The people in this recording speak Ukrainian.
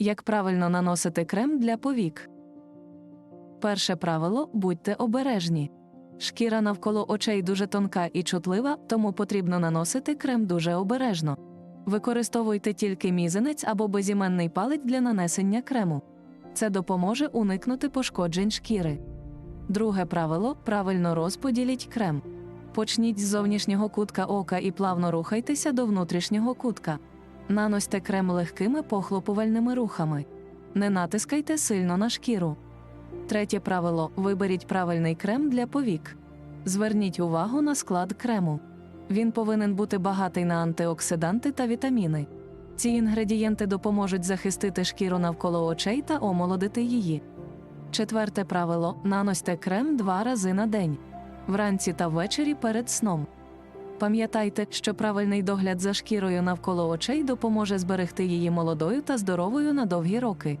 Як правильно наносити крем для повік? Перше правило будьте обережні. Шкіра навколо очей дуже тонка і чутлива, тому потрібно наносити крем дуже обережно. Використовуйте тільки мізинець або безіменний палець для нанесення крему. Це допоможе уникнути пошкоджень шкіри. Друге правило правильно розподіліть крем. Почніть з зовнішнього кутка ока і плавно рухайтеся до внутрішнього кутка. Наносьте крем легкими похлопувальними рухами. Не натискайте сильно на шкіру. Третє правило виберіть правильний крем для повік. Зверніть увагу на склад крему. Він повинен бути багатий на антиоксиданти та вітаміни. Ці інгредієнти допоможуть захистити шкіру навколо очей та омолодити її. Четверте правило наносьте крем два рази на день вранці та ввечері перед сном. Пам'ятайте, що правильний догляд за шкірою навколо очей допоможе зберегти її молодою та здоровою на довгі роки.